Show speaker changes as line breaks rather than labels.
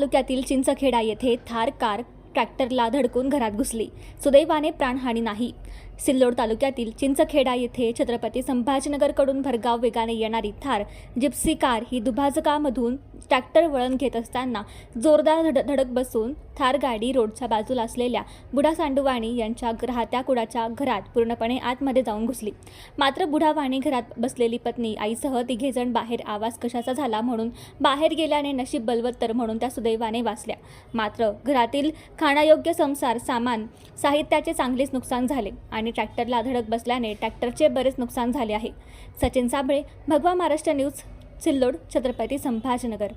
तालुक्यातील चिंचखेडा येथे थार कार ट्रॅक्टरला धडकून घरात घुसली. सुदैवाने प्राणहानी नाही. सिल्लोड तालुक्यातील चिंचखेडा येथे छत्रपती संभाजीनगरकडून भरगाव वेगाने येणारी थार जिप्सी कार ही दुभाजकामधून ट्रॅक्टर वळण घेत असताना जोरदार धड धडक बसून थार गाडी रोडच्या बाजूला असलेल्या बुढा सांडुवाणी यांच्या राहत्या कुडाच्या घरात पूर्णपणे आतमध्ये जाऊन घुसली. मात्र बुढावाणी घरात बसलेली पत्नी आईसह तिघेजण बाहेर आवाज कशाचा झाला म्हणून बाहेर गेल्याने नशीब बलवत्तर म्हणून त्या सुदैवाने वाचल्या. मात्र घरातील खाण्यायोग्य संसार सामान साहित्याचे चांगलेच नुकसान झाले आणि ट्रॅक्टरला धडक बसल्याने ट्रॅक्टरचे बरेच नुकसान झाले आहे. सचिन साबळे भगवा महाराष्ट्र न्यूज सिल्लोड छत्रपती संभाजीनगर.